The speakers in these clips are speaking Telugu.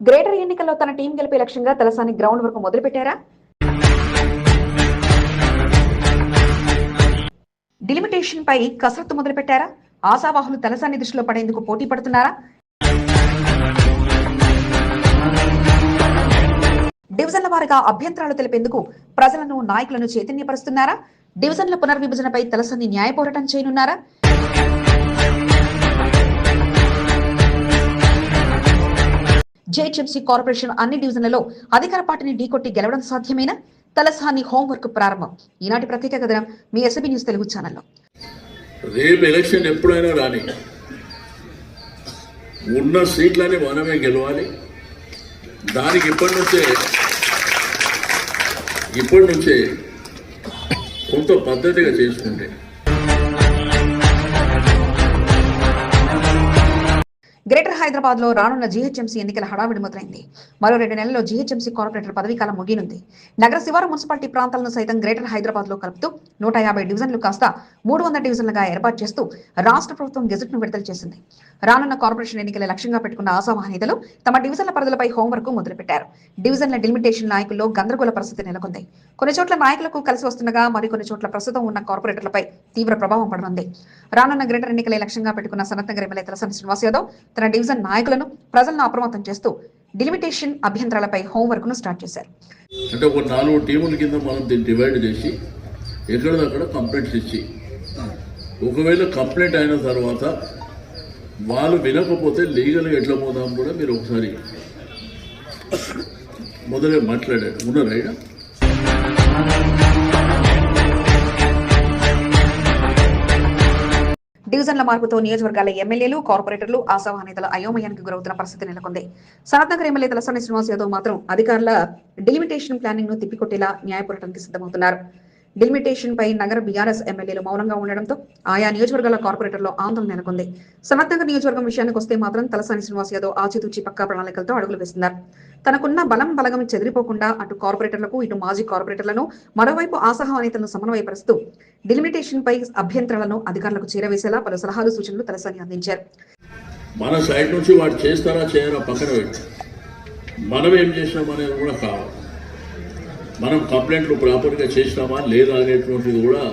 గ్రేటర్ ఎన్నికల్లో తన టీం గెలిపే లక్ష్యంగా తలసాని గ్రౌండ్ వరకు మొదలుపెట్టారా? డిలిమిటేషన్ పై కసరత్తు మొదలుపెట్టారా? ఆశావాహులు తలసాని దృష్టిలో పడేందుకు పోటీ పడుతున్నారా? డివిజన్ల వారిగా అభ్యంతరాలు తెలిపేందుకు ప్రజలను నాయకులను చైతన్యపరుస్తున్నారా? డివిజన్ల పునర్విభజనపై తలసాని న్యాయ పోరాటం చేయనున్నారా? జేహెచ్ఎంసీ కార్పొరేషన్ అన్ని డివిజన్లలో అధికార పార్టీని ఢీకొట్టి గెలవడం సాధ్యమేనా? తలసాని హోంవర్క్ ప్రారంభం. ఈనాటి ప్రత్యేక కథనం మీ ఎస్బీ న్యూస్ తెలుగు ఛానల్లో. రేపు ఎలక్షన్ ఎప్పుడైనా రాని ఉన్న సీట్లని మనమే గెలవాలి. దానికి ఇప్పటి నుంచే ఇప్పటి నుంచే కొంత పద్ధతిగా చేసుకుంటే హైదరాబాద్లో రానున్న జీహెచ్ఎంసీ ఎన్నికల హడావిడి మొదలైంది. మరో రెండు నెలల్లో జీహెచ్ఎంసీ కార్పొరేటర్ పదవీకాలం ముగినుంది నగర శివారు మున్సిపాలిటీ ప్రాంతాలను సైతం గ్రేటర్ హైదరాబాద్లో కలుపుతూ నూట యాభై డివిజన్లు కాస్త మూడు వందల డివిజన్లుగా ఏర్పాటు చేస్తూ రాష్ట్ర ప్రభుత్వం గెజెట్ను విడుదల చేసింది. రానున్న కార్పొరేషన్ ఎన్నికల లక్ష్యంగా పెట్టుకున్న ఆశావాహ తమ డివిజన్ల పరిధులపై హోంవర్క్ మొదలుపెట్టారు. డివిజన్ల డిలిమిటేషన్ నాయకుల్లో గందరగోళ పరిస్థితి నెలకొంది. కొన్ని చోట్ల నాయకులకు కలిసి వస్తుండగా మరికొన్ని చోట్ల ప్రస్తుతం ఉన్న కార్పొరేటర్లపై తీవ్ర ప్రభావం పడనుంది. రానున్న గ్రేటర్ ఎన్నికల లక్ష్యంగా పెట్టుకున్న సనత్నగర్ ఎమ్మెల్యే తలసాని శ్రీనివాస్ యాదవ్ తన డివిజన్ నాయకులను ప్రజలను అప్రమత్తం చేస్తూ డిలిమిటేషన్ అభ్యంతరాలపై హోంవర్క్ను స్టార్ట్ చేశారు. అంటే ఒక నాలుగు టీముల కింద మనం దీన్ని డివైడ్ చేసి ఎక్కడిదక్కడ కంప్లైంట్స్ ఇచ్చి ఒకవేళ కంప్లైంట్ అయిన తర్వాత వాళ్ళు వినకపోతే లీగల్గా ఎట్లా పోదాం కూడా మీరు ఒకసారి మొదలే మాట్లాడారు. ఉన్నారా డివిజన్ల మార్పుతో నియోజకవర్గాల ఎమ్మెల్యేలు కార్పొరేటర్లు ఆసవాహనేతల అయోమయానికి గురవుతున్న పరిస్థితి నెలకొంది. సనత్నగర్ ఎమ్మెల్యే తలసాని శ్రీనివాస్ యాదవ్ మాత్రం అధికారుల డిలిమిటేషన్ ప్లానింగ్ను తిప్పికొట్టేలా న్యాయపోరాటానికి సిద్ధమవుతున్నారు. డిలిమిటేషన్ పై నగర బీఆర్ఎస్ ఎమ్మెల్యేలు మౌనంగా ఉండడంతో ఆయా నియోజకవర్గాల కార్పొరేటర్లో ఆందోళన నెలకొంది. సనత్నగర్ నియోజకవర్గం విషయానికి వస్తే మాత్రం తలసాని శ్రీనివాస్ యాదవ్ ఆచితూచి పక్కా ప్రణాళికలతో అడుగులు వేస్తున్నారు. తనకున్న బలం బలగం చెదిరిపోకుండా అటు కార్పొరేటర్లకు ఇటు మాజీ కార్పొరేటర్లను మరోవైపు ఆశాహ నేతలను సమన్వయపరుస్తూ డిలిమిటేషన్ పై అభ్యంతరాలను అధికారులకు చేరవేసేలా పలు సలహాలు సూచనలు తలసాని అందించారు. మన సైడ్ నుంచి వాడు చేస్తారా చేయరా పక్కన పెట్టి. మనం ఏం చేసినాం కూడా కావాలి. మనం కంప్లైంట్లు ప్రాపర్గా చేసినామా లేదా అనేటువంటిది కూడా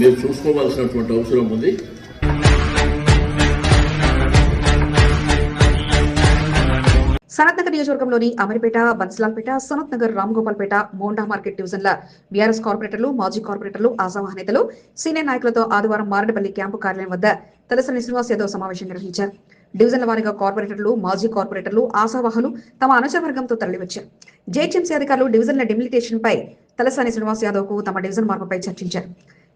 మీరు చూసుకోవాల్సినటువంటి అవసరం ఉంది. సనత్నగర్ నియోజకవర్గంలోని అమరిపేట బన్స్లాల్పేట సనత్నగర్ నగర్ రామ్ మోండా మార్కెట్ డివిజన్ల బీఆర్ఎస్ కార్పొరేటర్లు మాజీ కార్పొరేటర్లు ఆశావాహ నేతలు సీనియర్ నాయకులతో ఆదివారం మారడపల్లి క్యాంపు కార్యాలయం వద్ద తలసని శ్రీనివాస్ యాదవ్ సమావేశం నిర్వహించారు. డివిజన్ల వారీగా కార్పొరేటర్లు మాజీ కార్పొరేటర్లు ఆశావాహులు తమ అనుచర వర్గంతో తరలివచ్చారు. జేహెచ్ఎంసీ అధికారులు డివిజన్ల డిమిలిటేషన్ పై తలసాని శ్రీనివాస్ యాదవ్కు తమ డివిజన్ మార్పుపై చర్చించారు.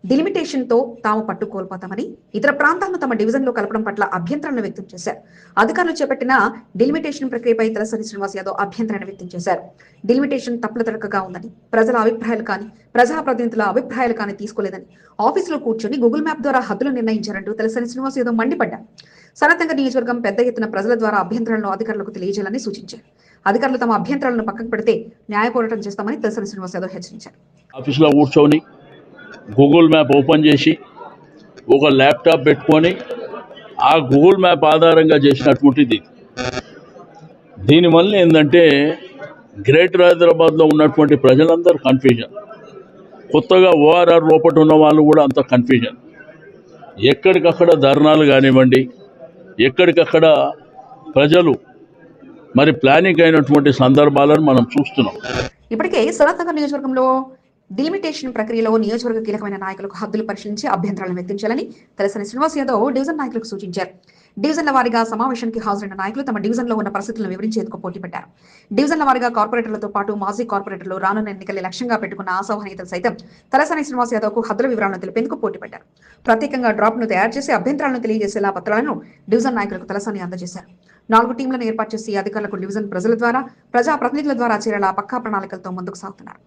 డిలిమిటేషన్తో తాము పట్టు కోల్పోతామని ఇతర ప్రాంతాలను తమ డివిజన్లో కలపడం పట్ల అభ్యంతరాలను వ్యక్తం చేశారు. అధికారులు చేపట్టిన డిలిమిటేషన్ ప్రక్రియపై తలసాని శ్రీనివాస్ యాదవ్ అభ్యంతరాన్ని వ్యక్తం చేశారు. డిలిమిటేషన్ తప్పుల తడకగా ఉందని ప్రజల అభిప్రాయాలు కానీ ప్రజాప్రతినిధుల అభిప్రాయాలు కానీ తీసుకోలేదని ఆఫీసులో కూర్చొని గూగుల్ మ్యాప్ ద్వారా హద్దులు నిర్ణయించారంటూ తలసాని శ్రీనివాస్ యాదవ్ మండిపడ్డారు. సనతంగ నియోజకవర్గం పెద్ద ఎత్తున ప్రజల ద్వారా అభ్యంతరాలను అధికారులకు తెలియజేయాలని సూచించారు. అధికారులు తమ అభ్యంతరాలను పక్కకు పెడితే న్యాయ పోరాటం చేస్తామని తలసాని శ్రీనివాస్ యాదవ్ హెచ్చరించారు. ఆఫీస్లో కూర్చొని గూగుల్ మ్యాప్ ఓపెన్ చేసి ఒక ల్యాప్టాప్ పెట్టుకొని ఆ గూగుల్ మ్యాప్ ఆధారంగా చేసినటువంటిది దీనివల్ల ఏంటంటే గ్రేటర్ హైదరాబాద్లో ఉన్నటువంటి ప్రజలందరూ కన్ఫ్యూజన్. కొత్తగా ఓఆర్ఆర్ లోపల ఉన్న వాళ్ళు కూడా అంత కన్ఫ్యూజన్. ఎక్కడికక్కడ ధర్నాలు కానివ్వండి ఎక్కడికక్కడ ప్రజలు మరి ప్లానింగ్ అయినటువంటి సందర్భాలను మనం చూస్తున్నాం. ఇప్పటికే సనత్ నియోజకవర్గంలో డిలిమిటేషన్ ప్రక్రియలో నియోజకవర్గ కీలకమైన నాయకులకు హద్దులు పరిశీలించి అభ్యంతరాలను వ్యక్తించాలని తలసాని శ్రీనివాస్ యాదవ్ డివిజన్ నాయకులకు సూచించారు. డివిజన్ల వారీగా సమావేశానికి హాజరైన నాయకులు తమ డివిజన్లో ఉన్న పరిస్థితులను వివరించేందుకు పోటీ పడ్డారు డివిజన్ల వారీగా కార్పొరేటర్లతో పాటు మాజీ కార్పొరేటర్లు రానున్న ఎన్నికల లక్ష్యంగా పెట్టుకున్న ఆశావాహ నేతలు సైతం తలసాని శ్రీనివాస్ యాదవ్కు హద్దుల వివరాలను తెలిపేందుకు పోటీ పడ్డారు ప్రత్యేకంగా డ్రాప్ను తయారు చేసి అభ్యంతరాలను తెలియజేసేలా పత్రాలను డివిజన్ నాయకులకు తలసాని అందజేశారు. నాలుగు టీంలను ఏర్పాటు చేసి అధికారులకు డివిజన్ ప్రజల ద్వారా ప్రజా ప్రతినిధుల ద్వారా చేరేలా పక్కా ప్రణాళికలతో ముందుకు సాగుతున్నారు.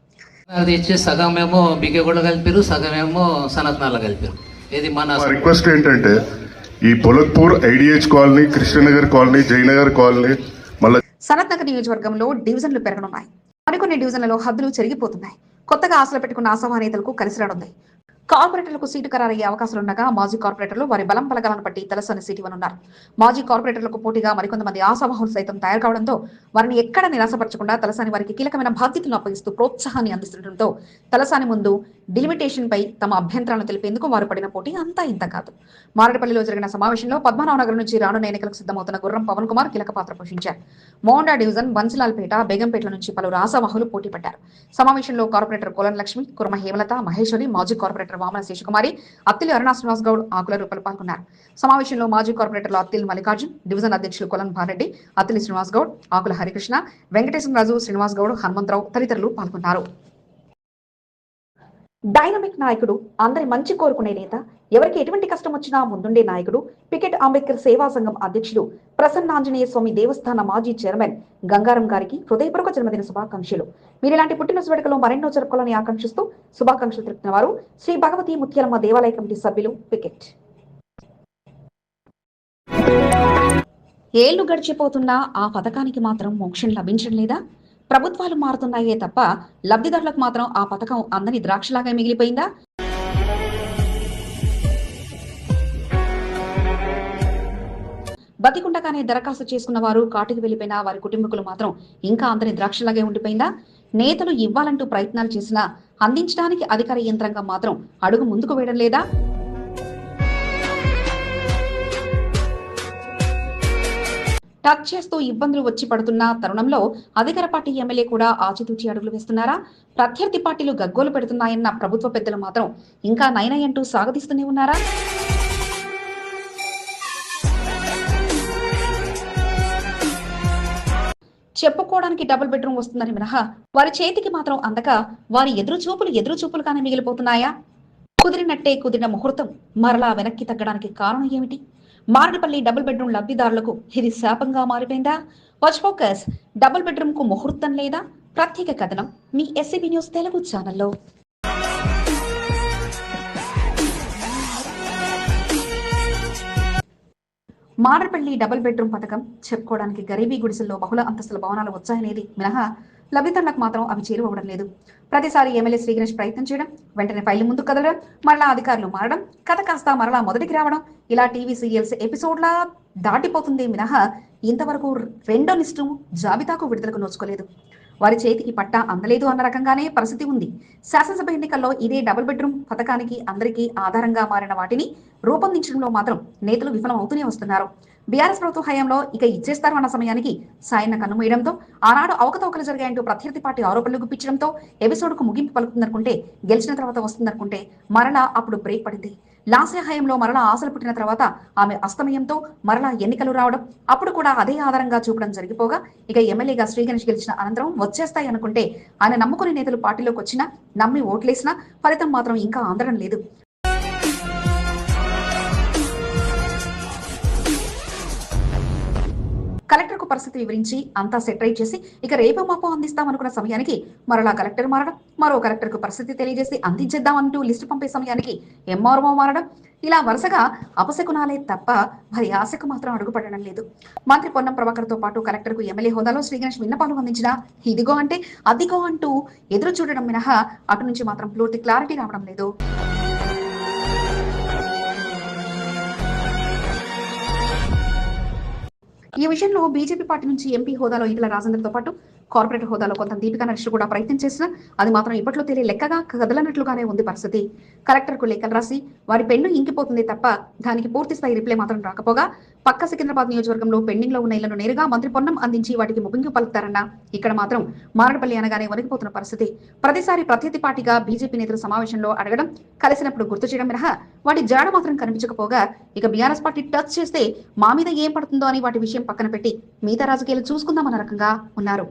అది ఇచ్చి సగం ఏమో బికేగూడ కలిపారు సగం ఏమో సనత్నాల కలిపారు ఇది మన రిక్వెస్ట్ ఏంటంటే ఈ Polakpur IDH colony Krishnanagar colony Jayanagar colony మళ్ళీ సనత్ నగర్ నియోజకవర్గంలో డివిజన్లు పెరగనున్నాయి. మరికొన్ని డివిజన్లలో హద్దులు చెరిగిపోతున్నాయి. కొత్తగా ఆశలు పెట్టుకున్న ఆశావా నేతలకు కలిసి రానుంది కార్పొరేటర్లకు సీటు ఖరారయ్యే అవకాశాలుండగా మాజీ కార్పొరేటర్లు వారి బలం బలగాలను బట్టి తలసని సీటు ఇవ్వనున్నారు. మాజీ కార్పొరేటర్లకు పోటీగా మరికొంతమంది ఆశావాహులు సైతం తయారు కావడంతో వారిని ఎక్కడ నిరాశపరచకుండా తలసాని వారికి కీలకమైన బాధ్యతలను అప్పగిస్తూ ప్రోత్సాహాన్ని అందిస్తుండటంతో తలసాని ముందు డిలిమిటేషన్ పై తమ అభ్యంతరాలను తెలిపేందుకు వారు పడిన పోటీ అంతా ఇంత కాదు. మారడపల్లిలో జరిగిన సమావేశంలో పద్మనాభనగర్ నుంచి రానున్న ఎన్నికలకు సిద్ధమవుతున్న గుర్రం పవన్ కుమార్ కీలక పాత్ర పోషించారు. మోండా డివిజన్ బన్సిలాల్పేట బేగంపేట నుంచి పలువురు ఆశావాహులు పోటీ పడ్డారు సమావేశంలో కార్పొరేటర్ కోలన్ లక్ష్మి కుర్మ హేమలత మహేశ్వరి మాజీ కార్పొరేటర్ వామన శేషకుమారి అత్తిలి అరుణా శ్రీనివాస్ గౌడ్ ఆకుల రూపాయలు పాల్గొన్నారు. సమావేశంలో మాజీ కార్పొరేటర్లు అత్తిల్ మల్లికార్జున్ డివిజన్ అధ్యక్షులు కొలన్ భారెడ్డి అత్తిలి శ్రీనివాస్ గౌడ్ ఆకుల హరికృష్ణ వెంకటేశ్వరరాజు శ్రీనివాస్ గౌడ్ హనుమంతరావు తదితరులు పాల్గొన్నారు. డైనమిక్ నాయకుడు అందరి మంచి కోరుకునే నేత ఎవరికి ఎటువంటి కష్టం వచ్చినా ముందుండే నాయకుడు పికెట్ అంబేద్కర్ సేవా సంఘం అధ్యక్షుడు ప్రసన్నాంజనేయ స్వామి దేవస్థాన మాజీ చైర్మన్ గంగారం గారికి హృదయపూర్వక జన్మదిన శుభాకాంక్షలు. మీరు ఇలాంటి పుట్టిన వేడుకలో మరెన్నో జరుపుకోవాలని ఆకాంక్షిస్తూ శుభాకాంక్షలు తెలుపుతున్న వారు శ్రీ భగవతి ముత్యాలమ్మ దేవాలయ కమిటీ సభ్యులు పికెట్ ఏళ్ళు గడిచిపోతున్నా ఆ పథకానికి మాత్రం మోక్షం లభించడం లేదా? ప్రభుత్వాలు మారుతున్నాయే తప్ప లబ్ధిదారులకు మాత్రం ఆ పథకం అందని ద్రాక్షలాగా మిగిలిపోయిందా? బతికుండగానే దరఖాస్తు చేసుకున్న వారు కాటికి వెళ్ళిపోయిన వారి కుటుంబకులు మాత్రం ఇంకా అందని ద్రాక్షలాగే ఉండిపోయిందా? నేతలు ఇవ్వాలంటూ ప్రయత్నాలు చేసినా అందించడానికి అధికార యంత్రాంగం మాత్రం అడుగు ముందుకు వేయడం లేదా? టచ్ చేస్తూ ఇబ్బందులు వచ్చి పడుతున్న తరుణంలో అధికార పార్టీ ఎమ్మెల్యే కూడా ఆచితూచి అడుగులు వేస్తున్నారా? ప్రత్యర్థి పార్టీలు గగ్గోలు పెడుతున్నాయన్న ప్రభుత్వ పెద్దలు మాత్రం ఇంకా నయనయంటూ సాగదీస్తూనే ఉన్నారా? చెప్పుకోవడానికి డబుల్ బెడ్రూమ్ వస్తుందని మినహా వారి చేతికి మాత్రం అందక వారి ఎదురు చూపులు ఎదురు చూపులుగానే మిగిలిపోతున్నాయా? కుదిరినట్టే కుదిరిన ముహూర్తం మరలా వెనక్కి తగ్గడానికి కారణం ఏమిటి? మారడపల్లి డబుల్ బెడ్రూమ్ లబ్ధిదారులకు ఇది శాపంగా మారిపోయిందా? వాచ్ ఫోకస్ డబుల్ బెడ్రూమ్కు ముహూర్తం లేదా? ప్రత్యేక కథనం మీ ఎస్సీబీ న్యూస్ తెలుగు ఛానల్లో. మారపల్లి డబుల్ బెడ్రూమ్ పథకం చెప్పుకోవడానికి గరీబీ గుడిసెల్లో బహుళ అంతస్తుల భవనాలు వచ్చాయనేది మినహా లబ్ధిదారులకు మాత్రం అవి చేరువవడం లేదు. ప్రతిసారి ఎమ్మెల్యే శ్రీ గణేష్ ప్రయత్నం చేయడం వెంటనే ఫైల్ ముందుకు కదలడం మరలా అధికారులు మారడం కథ కాస్త మరలా మొదటికి రావడం ఇలా టీవీ సీరియల్స్ ఎపిసోడ్లా దాటిపోతుంది మినహా ఇంతవరకు రెండో లిస్టు జాబితాకు విడుదలకు నోచుకోలేదు. వారి చేతికి పట్టా అందలేదు అన్న రకంగానే పరిస్థితి ఉంది. శాసనసభ ఎన్నికల్లో ఇదే డబుల్ బెడ్రూమ్ పథకానికి అందరికీ ఆధారంగా మారిన వాటిని రూపొందించడంలో మాత్రం నేతలు విఫలం అవుతూనే వస్తున్నారు. బీఆర్ఎస్ ప్రభుత్వ హయాంలో ఇక ఇచ్చేస్తారు అన్న సమయానికి సాయన్న కన్నుమూయడంతో ఆనాడు అవకతవకలు జరిగాయంటూ ప్రత్యర్థి పార్టీ ఆరోపణలు గుప్పించడంతో ఎపిసోడ్కు ముగింపు పలుకుతుందనుకుంటే గెలిచిన తర్వాత వస్తుందనుకుంటే మరలా అప్పుడు బ్రేక్ పడింది. లాస్య హయంలో మరలా ఆశలు పుట్టిన తర్వాత ఆమె అస్తమయంతో మరలా ఎన్నికలు రావడం అప్పుడు కూడా అదే ఆధారంగా చూపడం జరిగిపోగా ఇక ఎమ్మెల్యేగా శ్రీ గణేష్ గెలిచిన అనంతరం వచ్చేస్తాయి అనుకుంటే ఆయన నమ్ముకునే నేతలు పార్టీలోకి వచ్చినా నమ్మి ఓట్లేసినా ఫలితం మాత్రం ఇంకా ఆందోళన లేదు. కలెక్టర్కు పరిస్థితి వివరించి అంతా సెటరైట్ చేసి ఇక రేపు మాపో అందిస్తామనుకున్న సమయానికి మరలా కలెక్టర్ మారడం మరో కలెక్టర్కు పరిస్థితి తెలియజేసి అందించేద్దామంటూ లిస్టు పంపే సమయానికి ఎంఆర్ఓ మారడం ఇలా వరుసగా అపశకునాలే తప్ప మరి ఆశకు మాత్రం అడుగుపడడం లేదు. మంత్రి పొన్నం ప్రభాకర్తో పాటు కలెక్టర్కు ఎమ్మెల్యే హోదాలో శ్రీగణేష్ విన్నపాలు అందించినా ఇదిగో అంటే అదిగో అంటూ ఎదురు చూడడం మినహా అటు నుంచి మాత్రం పూర్తి క్లారిటీ రావడం లేదు. ఈ విషయంలో బీజేపీ పార్టీ నుంచి ఎంపీ హోదాలో ఈటల రాజేందర్తో పాటు కార్పొరేట్ హోదాలో కొంత దీపికా నరేష్ కూడా ప్రయత్నం చేసినా అది మాత్రం ఇప్పట్లో తెలియ లెక్కగా కదలనట్లుగానే ఉంది పరిస్థితి. కలెక్టర్కు లేఖలు రాసి వారి పెన్ను ఇంకిపోతుంది తప్ప దానికి పూర్తి స్థాయి రిప్లై మాత్రం రాకపోగా పక్క సికింద్రాబాద్ నియోజకవర్గంలో పెండింగ్లో ఉన్న ఇళ్ళను నేరుగా మంత్రి పొన్నం అందించి వాటికి ముగింపు పలుకుతారన్న. ఇక్కడ మాత్రం మారడపల్లి అనగానే వణికిపోతున్న పరిస్థితి. ప్రతిసారి ప్రత్యర్థి పార్టీగా బీజేపీ నేతలు సమావేశంలో అడగడం కలిసినప్పుడు గుర్తు చేయడం మినహా వాటి జాడ మాత్రం కనిపించకపోగా ఇక బీఆర్ఎస్ పార్టీ టచ్ చేస్తే మా మీద ఏం పడుతుందో అని వాటి విషయం పక్కన పెట్టి మిగతా రాజకీయాలు చూసుకుందామన్న రకంగా ఉన్నారు.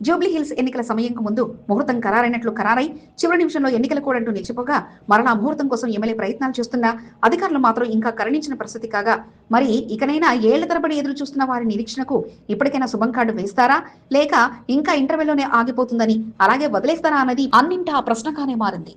జూబ్లీ హిల్స్ ఎన్నికల సమయంకు ముందు ముహూర్తం ఖరారైనట్లు ఖరారై చివరి నిమిషంలో ఎన్నికల కూడంటూ నిలిచిపోగా మరలా ముహూర్తం కోసం ఎమ్మెల్యే ప్రయత్నాలు చేస్తున్నా అధికారులు మాత్రం ఇంకా కరుణించిన పరిస్థితి కాగా మరి ఇకనైనా ఏళ్ళ తరబడి ఎదురు చూస్తున్న వారి నిరీక్షణకు ఇప్పటికైనా శుభం కార్డు వేస్తారా? లేక ఇంకా ఇంటర్వెల్లోనే ఆగిపోతుందని అలాగే వదిలేస్తారా అన్నది అన్నింటా ప్రశ్నగానే మారింది.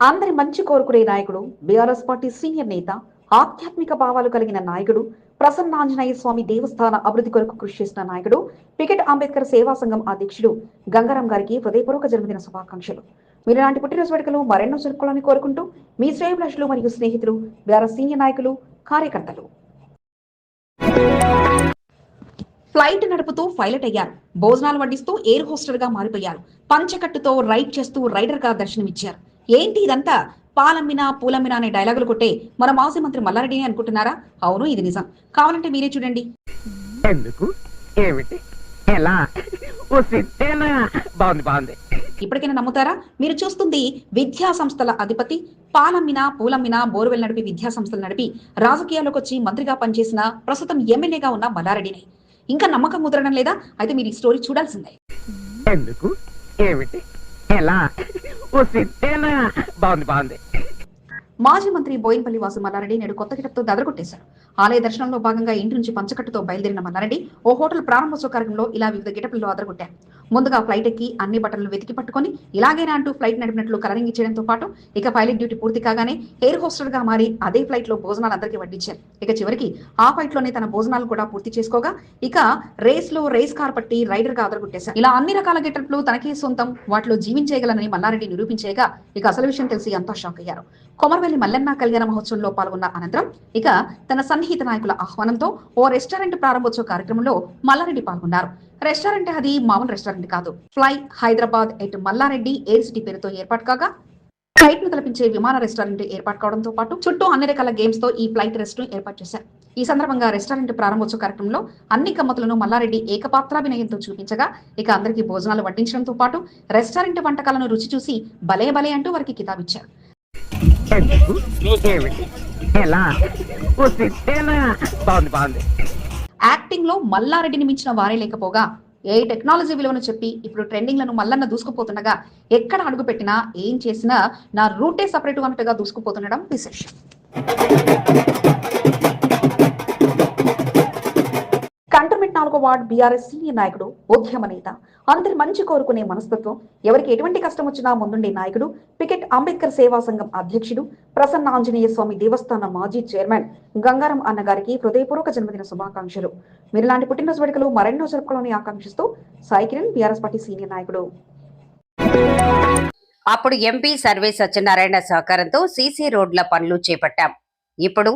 అందరి మంచి కోరుకునే నాయకుడు బీఆర్ఎస్ పార్టీ సీనియర్ నేత ఆధ్యాత్మిక భావాలు కలిగిన నాయకుడు ప్రసన్నాంజనేయ స్వామి దేవస్థాన అభివృద్ధి కొరకు కృషి చేసిన నాయకుడు పికెట్ అంబేద్కర్ సేవా సంఘం అధ్యక్షుడు గంగారాం గారికి హృదయపూర్వక జన్మదిన శుభాకాంక్షలు. మీరు ఇలాంటి పుట్టినరోజు వేడుకలు మరెన్నో జరుపుకోవాలని కోరుకుంటూ మీ శ్రేయభిలాషులు మరియు స్నేహితులు బీఆర్ఎస్ సీనియర్ నాయకులు కార్యకర్తలు. ఫ్లైట్ నడుపుతూ పైలట్ అయ్యారు. భోజనాలు వడ్డిస్తూ ఎయిర్ హోస్టర్గా మారిపోయారు. పంచకట్టుతో రైడ్ చేస్తూ రైడర్గా దర్శనమిచ్చారు. ఏంటి ఇదంతా? పాలమ్మినా పూలమ్మినా అనే డైలాగులు కొట్టే మన మాజీ మంత్రి మల్లారెడ్డిని అనుకుంటున్నారా? అవును ఇది నిజం. కావాలంటే మీరే చూడండి. ఎందుకు? ఏమిటి? ఎలా? ఓ సిద్ధేనా బాగుంది బాగుంది. ఇప్పటికైనా నమ్ముతారా? మీరు చూస్తుంది విద్యా సంస్థల అధిపతి పాలమ్మిన పూలమ్మిన బోర్వెల్ నడిపి విద్యా సంస్థలు నడిపి రాజకీయాల్లోకి వచ్చి మంత్రిగా పనిచేసిన ప్రస్తుతం ఎమ్మెల్యేగా ఉన్న మల్లారెడ్డిని. ఇంకా నమ్మకం ముదరడం లేదా? అయితే మీరు ఈ స్టోరీ చూడాల్సిందే. ఎందుకు? ఏమిటి? ఎలా? ఓ సిద్ధేనా బాగుంది బాగుంది. మాజీ మంత్రి బోయినపల్లి వాసు మల్లారెడ్డి నేడు కొత్త గిటప్తో దదరగొట్టేశారు. ఆలయ దర్శనంలో భాగంగా ఇంటి నుంచి పంచకట్టుతో బయలుదేరిన మల్లారెడ్డి ఓ హోటల్ ప్రారంభోత్సవ కార్యక్రమంలో ఇలా వివిధ గిటప్లలో అదరగొట్టారు. ముందుగా ఫ్లైట్ ఎక్కి అన్ని బటన్లు వెతికి పట్టుకొని ఇలాగైనా అంటూ ఫ్లైట్ నడిపినట్లు కలరింగ్ ఇచ్చేయడంతో పాటు ఇక పైలట్ డ్యూటీ పూర్తి కాగానే ఎయిర్ హోస్టర్గా మారి అదే ఫ్లైట్లో భోజనాలు అందరికీ వడ్డించారు. ఇక చివరికి ఆ ఫ్లైట్లోనే తన భోజనాలు కూడా పూర్తి చేసుకోగా ఇక రేస్లో రేస్ కార్ పట్టి రైడర్గా అదరగొట్టేశారు ఇలా అన్ని రకాల గెటప్లు తనకే సొంతం వాటిలో జీవించేయగలనని మల్లారెడ్డి నిరూపించేయగా ఇక అసలు విషయం తెలిసి ఎంతో షాక్ అయ్యారు. కొమరవెల్లి మల్లన్న కళ్యాణ మహోత్సవంలో పాల్గొన్న అనంతరం ఇక తన సన్నిహిత నాయకుల ఆహ్వానంతో ఓ రెస్టారెంట్ ప్రారంభోత్సవ కార్యక్రమంలో మల్లారెడ్డి పాల్గొన్నారు. రెస్టారెంట్ అది మామూలు రెస్టారెంట్ కాదు. Fly Hyderabad at Mallareddy air city పేరుతో ఏర్పాటు కాగా ఫ్లైట్ను తలపించే విమాన రెస్టారెంట్ ఏర్పాటు కావడంతో పాటు చుట్టూ అన్ని రకాల గేమ్స్తో ఈ ఫ్లైట్ రెస్ట్ను ఏర్పాటు చేశారు. ఈ సందర్భంగా రెస్టారెంట్ ప్రారంభోత్సవ కార్యక్రమంలో అన్ని గమ్మతులను మల్లారెడ్డి ఏకపాత్రాభినయంతో చూపించగా ఇక అందరికీ భోజనాలు వడ్డించడంతో పాటు రెస్టారెంట్ వంటకాలను రుచి చూసి భలే భలే అంటూ వారికి కితాబిచ్చారు. బాగుంది బాగుంది. యాక్టింగ్లో మల్లారెడ్డిని మించిన వారే లేకపోగా ఏ టెక్నాలజీ విలువను చెప్పి ఇప్పుడు ట్రెండింగ్లను మల్లన్న దూసుకుపోతుండగా ఎక్కడ అడుగు పెట్టినా ఏం చేసినా నా రూటే సపరేట్ అన్నట్టుగా దూసుకుపోతుండడం విశేషం. కంటర్మెంట్ వార్డ్ బీఆర్ఎస్ సీనియర్ నాయకుడు ఉద్యమ నేత. అందరి మంచి కోరుకునే మనస్తత్వం. ఎవరికి ఎటువంటి కష్టం వచ్చినా ముందుండే నాయకుడు పికెట్ అంబేద్కర్ సేవా సంఘం అధ్యక్షుడు ప్రసన్న ఆంజనేయ స్వామి దేవస్థాన మాజీ చైర్మన్ గంగారం అన్నగారికి హృదయపూర్వక జన్మదిన శుభాకాంక్షలు. మీరు లాంటి పుట్టినరోజు వేడుకలు మరెన్నో జరుపుకోవాలని ఆకాంక్షిస్తూ Sai Kiran BRS party senior నాయకుడు. అప్పుడు ఎంపీ సర్వే సత్యనారాయణ సహకారంతో సీసీ రోడ్ల పనులు చేపట్టాం. ఇప్పుడు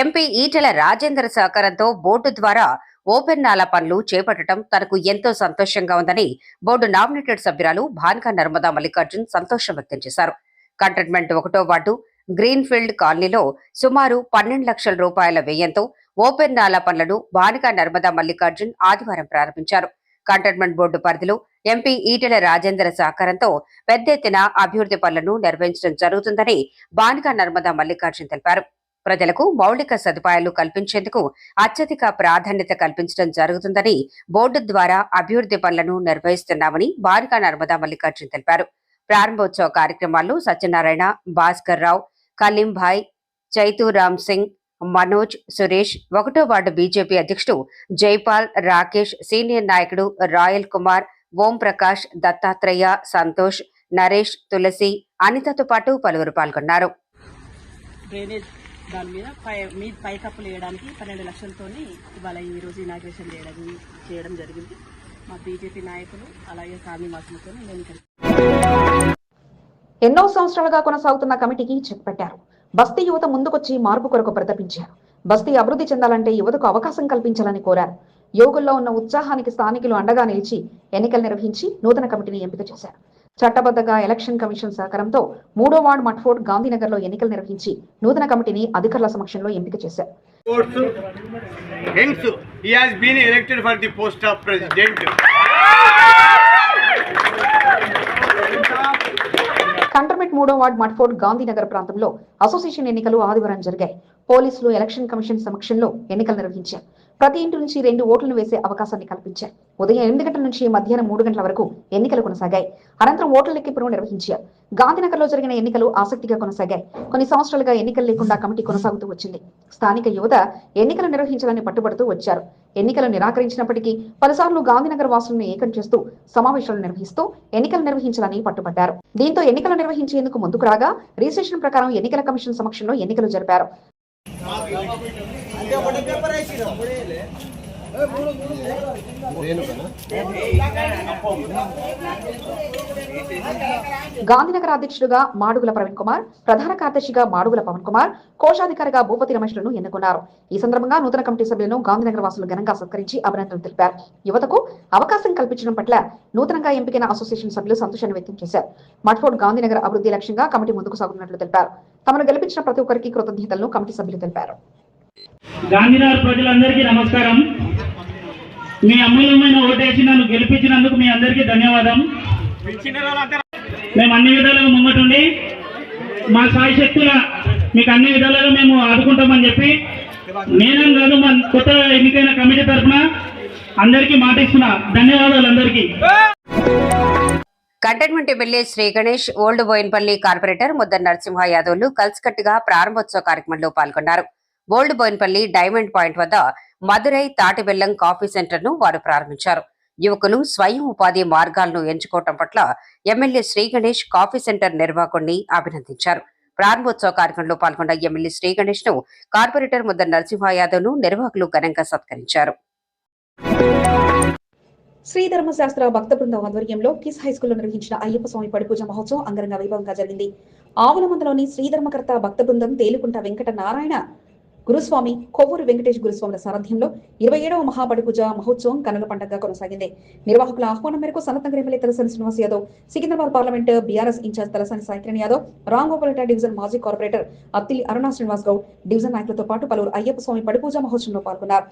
ఎంపీ ఈటెల రాజేందర్ సహకారంతో బోర్డు ద్వారా ఓపెన్ నాలా పనులు చేపట్టడం తనకు ఎంతో సంతోషంగా ఉందని బోర్డు నామినేటెడ్ సభ్యురాలు భాన్కా నర్మదా మల్లికార్జున్ సంతోషం వ్యక్తం చేశారు. కంటైన్మెంట్ ఒకటో వార్డు గ్రీన్ఫీల్డ్ కాలనీలో సుమారు పన్నెండు లక్షల రూపాయల వ్యయంతో ఓపెన్ నాలా పనులను భానుకా నర్మదా మల్లికార్జున్ ఆదివారం ప్రారంభించారు. కంటైన్మెంట్ బోర్డు పరిధిలో ఎంపీ ఈటెల రాజేందర్ సహకారంతో పెద్ద ఎత్తున అభివృద్ధి పనులను నిర్వహించడం జరుగుతుందని భానుకా నర్మదా మల్లికార్జున్ తెలిపారు. ప్రజలకు మౌలిక సదుపాయాలు కల్పించేందుకు అత్యధిక ప్రాధాన్యత కల్పించడం జరుగుతుందని బోర్డు ద్వారా అభివృద్ధి పనులను నిర్వహిస్తున్నామని బానికా నర్మదా మల్లికార్జున్ తెలిపారు. ప్రారంభోత్సవ కార్యక్రమాల్లో సత్యనారాయణ భాస్కర్ రావు కలీంభాయ్ చైతూరామ్ సింగ్ మనోజ్ సురేష్ ఒకటో వార్డు బీజేపీ అధ్యక్షుడు జైపాల్ రాకేష్ సీనియర్ నాయకుడు రాయల్ కుమార్ ఓం ప్రకాష్ దత్తాత్రేయ సంతోష్ నరేష్ తులసి అనితతో పాటు పలువురు పాల్గొన్నారు. డ్రైనేజ్ దాని మీద పై మీ పైకప్పులు వేయడానికి పన్నెండు లక్షలతోని ఇవాళ ఈరోజు ఇనాగ్రేషన్ చేయడం చేయడం జరిగింది. మా బీజేపీ నాయకులు అలాగే కాలనీ వాసులతో ఎన్నో సంవత్సరాలుగా కొనసాగుతున్న కమిటీకి చెక్ పెట్టారు. బస్తీ యువత ముందుకొచ్చి మార్పు కొరకు ప్రతిపించారు. బస్తీ అభివృద్ధి చెందాలంటే యువతకు అవకాశం కల్పించాలని కోరారు. యువకుల్లో ఉన్న ఉత్సాహానికి స్థానికులు అండగా నిలిచి ఎన్నికలు నిర్వహించి నూతన కమిటీని ఎంపిక చేశారు. చట్టబద్ధంగా ఎలక్షన్ కమిషన్ సహకారంతో మూడో వార్డు మట్ఫోర్డ్ గాంధీనగర్లో ఎన్నికలు నిర్వహించి నూతన కమిటీని అధికారుల సమక్షంలో ఎంపిక చేశారు. కంటర్మెంట్ మూడో వార్డ్ మట్ఫోర్డ్ గాంధీనగర్ ప్రాంతంలో అసోసియేషన్ ఎన్నికలు ఆదివారం జరిగాయి. పోలీసులు ఎలక్షన్ కమిషన్ సమక్షంలో ఎన్నికలు నిర్వహించారు. ప్రతి ఇంటి నుంచి రెండు ఓట్లను వేసే అవకాశాన్ని కల్పించారు. ఉదయం ఎనిమిది గంటల నుంచి మధ్యాహ్నం మూడు గంటల వరకు ఎన్నికలు కొనసాగాయి. అనంతరం ఓట్ల లెక్కింపును నిర్వహించారు. గాంధీనగర్లో జరిగిన ఎన్నికలు ఆసక్తిగా కొనసాగాయి. కొన్ని సంవత్సరాలుగా ఎన్నికలు లేకుండా కమిటీ కొనసాగుతూ వచ్చింది. స్థానిక యువత ఎన్నికలు నిర్వహించాలని పట్టుబడుతూ వచ్చారు. ఎన్నికలు నిరాకరించినప్పటికీ పలుసార్లు గాంధీనగర్ వాసులను ఏకం చేస్తూ సమావేశాలు నిర్వహిస్తూ ఎన్నికలు నిర్వహించాలని పట్టుబడ్డారు. దీంతో ఎన్నికలు నిర్వహించేందుకు ముందుకు రాగా రిజిస్ట్రేషన్ ప్రకారం ఎన్నికల కమిషన్ సమక్షంలో ఎన్నికలు జరిపారు. గాంధీనగర్ అధ్యక్షుడుగా మాడుగుల ప్రవీణ్ కుమార్ ప్రధాన కార్యదర్శిగా మాడుగుల పవన్ కుమార్ కోశాధికారిగా భూపతి రమేష్లను ఎన్నుకున్నారు. ఈ సందర్భంగా నూతన కమిటీ సభ్యులను గాంధీనగర్ వాసులు ఘనంగా సత్కరించి అభినందనలు తెలిపారు. యువతకు అవకాశం కల్పించడం పట్ల నూతనంగా ఎంపికైన అసోసియేషన్ సభ్యులు సంతోషాన్ని వ్యక్తం చేశారు. మట్ఫోర్డ్ గాంధీనగర్ అభివృద్ధి లక్ష్యంగా కమిటీ ముందుకు సాగుతున్నట్లు తెలిపారు. తమను గెలిపించిన ప్రతి ఒక్కరికి కృతజ్ఞతలను కమిటీ సభ్యులు తెలిపారు. గాంధీనగర్ ప్రజలందరికీ నమస్కారం. మీ అమూల్యమైన ఓటేసి నన్ను గెలిపించినందుకు మీ అందరికీ ధన్యవాదం. మేము అన్ని విధాలుగా ముంగటుండి మా సాయి శక్తుల మీకు అన్ని విధాలుగా మేము ఆదుకుంటామని చెప్పి నేనేం కాదు మా కొత్త ఎన్నికైన కమిటీ తరఫున అందరికీ మాట ఇస్తున్నా ధన్యవాదాలు అందరికీ. Cantonment MLA Shri Ganesh old Bowenpally corporator Mudda Narasimha యాదవ్లు కలిసికట్టుగా ప్రారంభోత్సవ కార్యక్రమంలో పాల్గొన్నారు. ఓల్డ్ బోయిన్పల్లి డైమండ్ పాయింట్ వద్ద మదురై తాటిబెల్లం కాఫీ సెంటర్ను వారు ప్రారంభించారు. యువకులు స్వయం ఉపాధి మార్గాలను ఎంచుకోవటం పట్ల MLA Shri Ganesh coffee centre నిర్వాహకుడిని అభినందించారు. ప్రారంభోత్సవ కార్యక్రమంలో పాల్గొన్న ఎమ్మెల్యే శ్రీ గణేష్ను కార్పొరేటర్ ముద్ద నరసింహ యాదవ్ను నిర్వాహకులు ఘనంగా సత్కరించారు. శ్రీ ధర్మశాస్త్ర భక్త బృందం ఆధ్వర్యంలో కిస్ హైస్కూల్లో నిర్వహించిన అయ్యప్ప స్వామి పడిపూజ మహోత్సవం అంగరంగ వైభవంగా జరిగింది. ఆవులమందలోని శ్రీధర్మకర్త భక్త బృందం తేలుకుంట వెంకట నారాయణ గురుస్వామి కొవ్వూరు వెంకటేష్ గురుస్వాముల సారథ్యంలో ఇరవై ఏడవ మహాబడిపూజ మహోత్సవం కనుల పండుగగా కొనసాగింది. నిర్వాహకుల ఆహ్వానం మేరకు Sanathnagar MLA Talasani Srinivas Yadav Secunderabad parliament BRS in-charge Talasani Saikiran Yadav రాంగోపాలట division మాజీ కార్పొరేటర్ అత్తిలి అరుణా శ్రీనివాస్ గౌడ్ డివిజన్ నాయకులతో పాటు పలువురు అయ్యప్ప స్వామి పడిపూజ మహోత్సవంలో పాల్గొన్నారు.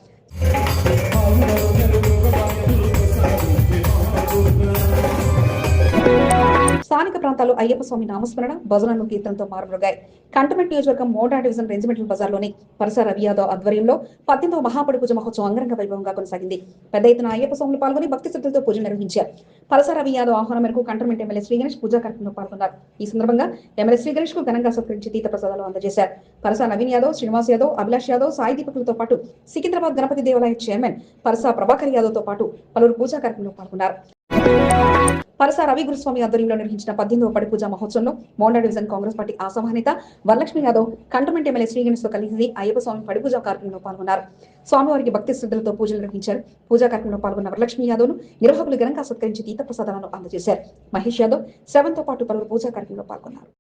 స్థానిక ప్రాంతాల్లో అయ్యప్ప స్వామి నామస్మరణ భజనలు కీర్తనతో మారుమృగాయి కంటమెంట్ నియోజకవర్గం మోడా డివిజన్ రెజిమెంటల్ బజార్లోని పరస రవి యాదవ్ ఆధ్వర్యంలో పద్దెనిమిదవ మహాపడి పూజ మహోత్సవం అంగరంగ వైభవంగా కొనసాగింది. పెద్ద ఎత్తున అయ్యప్ప స్వాములు పాల్గొని భక్తి శ్రద్ధలతో పూజ నిర్వహించారు. పరస రవి యాదవ్ ఆహ్వానం మేరకు కంటమెంట్ ఎమ్మెల్యే శ్రీ గణేష్ పూజా కార్యక్రమంలో పాల్గొన్నారు. ఈ సందర్భంగా ఎమ్మెల్యే శ్రీ గణేష్కు ఘనంగా సత్కరించి తీర్థ ప్రసాదాలు అందజేశారు. పరస నవీన్ యాదవ్ శ్రీనివాస్ యాదవ్ అభిలాష్ యాదవ్ సాయి దీపకులతో పాటు సికింద్రాబాద్ గణపతి దేవాలయ చైర్మన్ పరస ప్రభాకర్ యాదవ్తో పాటు పలువురు పూజా కార్యక్రమంలో పాల్గొన్నారు. పరస రవి గురుస్వామి ఆధ్వర్యంలో నిర్వహించిన పద్దెనిమిదవ పడి పూజా మహోత్సవంలో మోండా డివిజన్ కాంగ్రెస్ పార్టీ ఆసమానేత వరలక్ష్మి యాదవ్ కంటమెంట్ ఎమ్మెల్యే శ్రీగణేష్తో కలిసి అయ్యప్ప స్వామి పడి పూజ కార్యక్రమంలో పాల్గొన్నారు. స్వామివారికి భక్తి శ్రద్ధలతో పూజలు నిర్వహించారు. పూజా కార్యక్రమంలో పాల్గొన్న వరలక్ష్మి యాదవ్ను నిర్వాహకులు ఘనంగా సత్కరించి తీర్థ ప్రసాదాలను అందజేశారు. మహేష్ యాదవ్ శ్రవంతో పాటు పలువురు పూజా కార్యక్రమంలో పాల్గొన్నారు.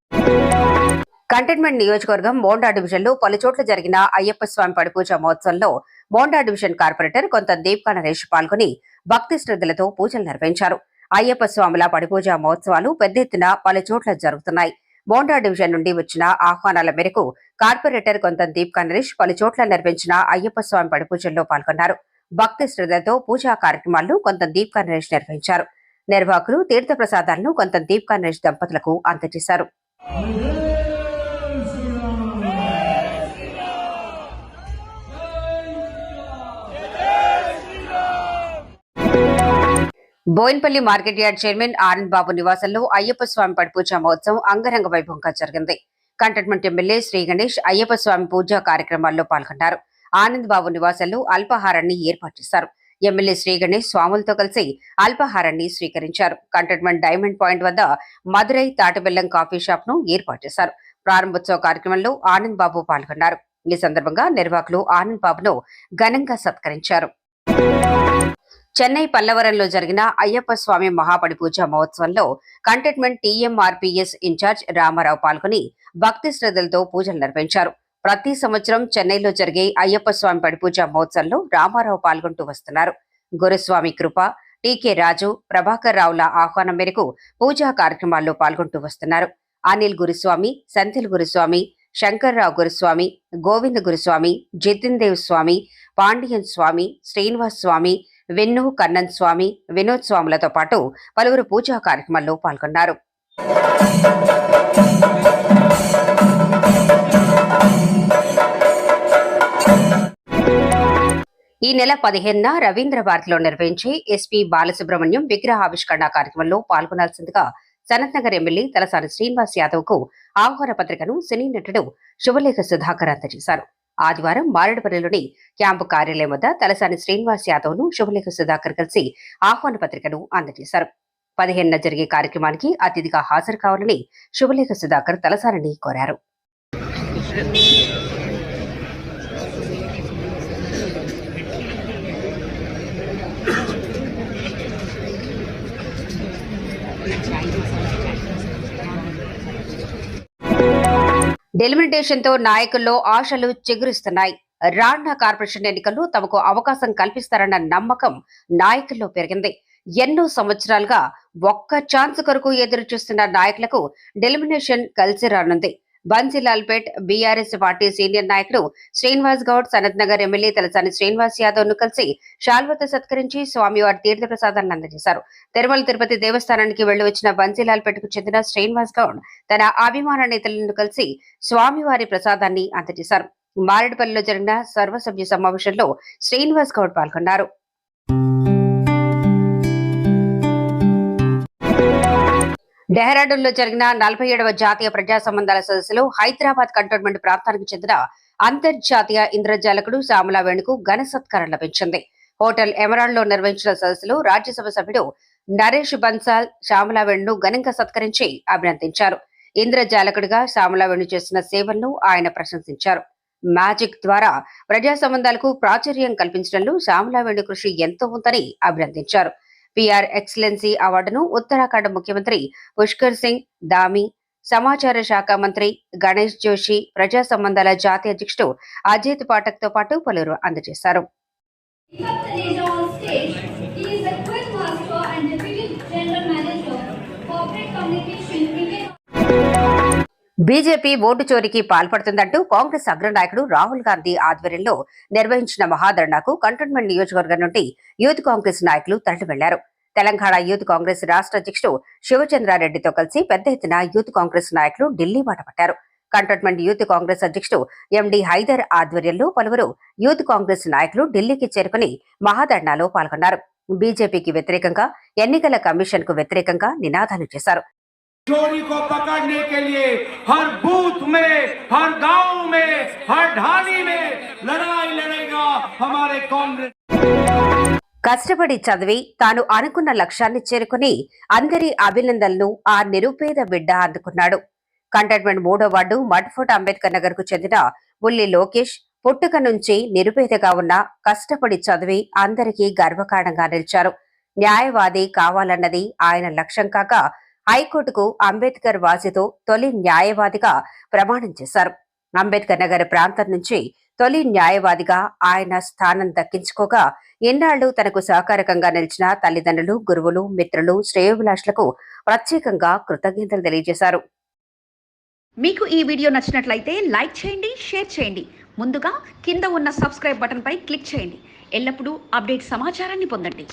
కంటైన్మెంట్ నియోజకవర్గం మోండా డివిజన్లో పలు చోట్ల జరిగిన అయ్యప్ప స్వామి పడిపూజ మహోత్సవంలో మోండా డివిజన్ కార్పొరేటర్ కొంత దీప్కా నరేష్ పాల్గొని భక్తి శ్రద్ధలతో పూజలు నిర్వహించారు. అయ్యప్ప స్వాముల పడిపూజ మహోత్సవాలు పెద్ద ఎత్తున పలు చోట్ల జరుగుతున్నాయి. మోండా డివిజన్ నుండి వచ్చిన ఆహ్వానాల మేరకు కార్పొరేటర్ కొంత దీప్కా నరేష్ పలు చోట్ల నిర్వహించిన అయ్యప్ప స్వామి పడిపూజల్లో పాల్గొన్నారు. భక్తి శ్రద్ధలతో పూజా కార్యక్రమాలను కొంత దీప్కా నరేష్ నిర్వహించారు. నిర్వాహకులు తీర్థ ప్రసాదాలను కొంత దీప్కా నరేష్ దంపతులకు అందజేశారు. Bowenpally market yard chairman Anand Babu నివాసంలో అయ్యప్ప స్వామి పడిపూజ మహోత్సవం అంగరంగ వైభవంగా జరిగింది. కంటోన్మెంట్ ఎమ్మెల్యే శ్రీ గణేష్ అయ్యప్ప స్వామి పూజా కార్యక్రమాల్లో పాల్గొన్నారు. ఆనంద్ బాబు నివాసంలో అల్పాహారాన్ని ఏర్పాటు చేశారు. ఎమ్మెల్యే శ్రీ గణేష్ స్వాములతో కలిసి అల్పాహారాన్ని స్వీకరించారు. కంటోన్మెంట్ డైమండ్ పాయింట్ వద్ద మదురై తాటిబెల్లం కాఫీ షాప్ను ఏర్పాటు చేశారు. ప్రారంభోత్సవ కార్యక్రమంలో ఆనంద్ బాబు పాల్గొన్నారు. ఈ సందర్భంగా నిర్వాహకులు ఆనంద్ బాబును ఘనంగా సత్కరించారు. చెన్నై పల్లవరంలో జరిగిన అయ్యప్ప స్వామి మహాపడి పూజ మహోత్సవంలో కంటైన్మెంట్ టీఎంఆర్పీఎస్ ఇన్ఛార్జ్ రామారావు పాల్గొని భక్తి శ్రద్ధలతో పూజలు నిర్వహించారు. ప్రతి సంవత్సరం చెన్నైలో జరిగే అయ్యప్ప స్వామి పడిపూజ మహోత్సవంలో రామారావు పాల్గొంటూ వస్తున్నారు. గురుస్వామి కృప టీకే రాజు ప్రభాకర్ రావుల ఆహ్వానం మేరకు పూజా కార్యక్రమాల్లో పాల్గొంటూ వస్తున్నారు. అనిల్ గురుస్వామి సంతిల్ గురుస్వామి శంకర్రావు గురుస్వామి గోవింద గురుస్వామి జితిన్ దేవ్ స్వామి పాండియన్ స్వామి శ్రీనివాస్ స్వామి వెన్ను కన్నన్ స్వామి వినోద్ స్వాములతో పాటు పలువురు పూజా కార్యక్రమాల్లో పాల్గొన్నారు. ఈ నెల పదిహేనున రవీంద్ర భారతిలో నిర్వహించే ఎస్పీ బాలసుబ్రహ్మణ్యం విగ్రహావిష్కరణ కార్యక్రమంలో పాల్గొనాల్సిందిగా సనత్ నగర్ ఎమ్మెల్యే తలసాని శ్రీనివాస్ యాదవ్కు ఆహ్వాన పత్రికను సినీ నటుడు శుభలేఖ సుధాకర్ అందజేశారు. ఆదివారం మారేడుపల్లిలోని క్యాంపు కార్యాలయం వద్ద తలసాని శ్రీనివాస్ యాదవ్ను శుభలేఖ సుధాకర్ కలిసి ఆహ్వాన పత్రికను అందజేశారు. పదిహేనున జరిగే కార్యక్రమానికి అతిథిగా హాజరు కావాలని శుభలేఖ సుధాకర్ తలసానిని కోరారు. తో నాయకుల్లో ఆశలు చిగురిస్తున్నాయి. రాష్ట్ర కార్పొరేషన్ ఎన్నికల్లో తమకు అవకాశం కల్పిస్తారన్న నమ్మకం నాయకుల్లో పెరిగింది. ఎన్నో సంవత్సరాలుగా ఒక్క ఛాన్స్ కొరకు ఎదురు చూస్తున్న నాయకులకు డెలిమినేషన్ కలిసి రానుంది. బన్సీలాల్పేట్ బీఆర్ఎస్ పార్టీ సీనియర్ నాయకుడు శ్రీనివాస్ గౌడ్ సనత్ నగర్ ఎమ్మెల్యే తలసాని శ్రీనివాస్ యాదవ్ను కలిసి శాల్వత సత్కరించి స్వామివారి తీర్థప్రసాదాన్ని అందజేశారు. తిరుమల తిరుపతి దేవస్థానానికి వెళ్ళి వచ్చిన బన్సీలాల్పేటకు చెందిన శ్రీనివాస్ గౌడ్ తన అభిమాన నేతలను కలిసి స్వామివారి ప్రసాదాన్ని అందజేశారు. మారేడుపల్లిలో జరిగిన సర్వసభ్య సమావేశంలో శ్రీనివాస్ గౌడ్ పాల్గొన్నారు. డెహ్రాడూన్లో జరిగిన నలభై ఏడవ జాతీయ ప్రజా సంబంధాల సదస్సులో హైదరాబాద్ కంటోన్మెంట్ ప్రాంతానికి చెందిన అంతర్జాతీయ ఇంద్రజాలకుడు శ్యామలా వేణుకు ఘన సత్కారం లభించింది. హోటల్ ఎమరాల్డ్లో నిర్వహించిన సదస్సులో రాజ్యసభ సభ్యుడు నరేష్ బన్సాల్ శ్యామలా వేణును ఘనంగా సత్కరించి అభినందించారు. ఇంద్రజాలకుడిగా శ్యామలా వేణు చేసిన సేవలను ఆయన ప్రశంసించారు. మ్యాజిక్ ద్వారా ప్రజా సంబంధాలకు ప్రాచుర్యం కల్పించడంలో శ్యామలా వేణు కృషి ఎంతో ఉందని అభినందించారు. పిఆర్ ఎక్సలెన్సీ అవార్డును ఉత్తరాఖండ్ ముఖ్యమంత్రి పుష్కర్ సింగ్ దామి సమాచార శాఖ మంత్రి గణేష్ జోషి ప్రజా సంబంధాల జాతీయ అధ్యక్షుడు అజిత్ పాఠక్తో పాటు పలువురు అందజేశారు. బీజేపీ ఓటు చోరీకి పాల్పడుతుందంటూ కాంగ్రెస్ అగ్రనాయకుడు రాహుల్ గాంధీ ఆధ్వర్యంలో నిర్వహించిన మహాధర్నాకు కంటోన్మెంట్ నియోజకవర్గం నుండి యూత్ కాంగ్రెస్ నాయకులు తరలి వెళ్ళారు తెలంగాణ యూత్ కాంగ్రెస్ రాష్ట్ర అధ్యక్షుడు శివచంద్రారెడ్డితో కలిసి పెద్ద ఎత్తున యూత్ కాంగ్రెస్ నాయకులు ఢిల్లీ బాట పట్టారు. కంటోన్మెంట్ యూత్ కాంగ్రెస్ అధ్యక్షుడు ఎండి హైదర్ ఆధ్వర్యంలో పలువురు యూత్ కాంగ్రెస్ నాయకులు ఢిల్లీకి చేరుకుని మహాధర్నాలో పాల్గొన్నారు. బీజేపీకి వ్యతిరేకంగా ఎన్నికల కమిషన్కు వ్యతిరేకంగా నినాదాలు చేశారు. चोरी को पकड़ने के लिए हर बूथ में हर गांव में हर ढाणी में लड़ाई लड़ेगा हमारे कांग्रेस కష్టపడి చదివి తాను అనుకున్న లక్ష్యాన్ని చేరుకుని అందరి అభినందనలను ఆ నిరుపేద బిడ్డ అందుకున్నాడు కంటోన్మెంట్ మూడో వార్డు మడ్ఫోర్ట్ అంబేద్కర్ నగర్ కు చెందిన బుల్లి లోకేష్ పుట్టుక నుంచి నిరుపేదగా ఉన్న కష్టపడి చదివి అందరికీ గర్వకారణంగా నిలిచారు న్యాయవాది కావాలన్నది ఆయన లక్ష్యం కాక హైకోర్టుకు అంబేద్కర్ వాసితో తొలి న్యాయవాదిగా ప్రమాణం చేశారు. అంబేద్కర్ నగర్ ప్రాంతం నుంచి తొలి న్యాయవాదిగా ఆయన స్థానం దక్కించుకోగా ఎన్నాళ్ళు తనకు సహకారకంగా నిలిచిన తల్లిదండ్రులు గురువులు మిత్రులు శ్రేయోభిలాషులకు ప్రత్యేకంగా కృతజ్ఞతలు తెలియజేశారు. మీకు ఈ వీడియో నచ్చినట్లయితే లైక్ చేయండి షేర్ చేయండి. ముందుగా కింద ఉన్న సబ్స్క్రైబ్ బటన్పై క్లిక్ చేయండి. ఎల్లప్పుడూ అప్డేట్ సమాచారాన్ని పొందండి.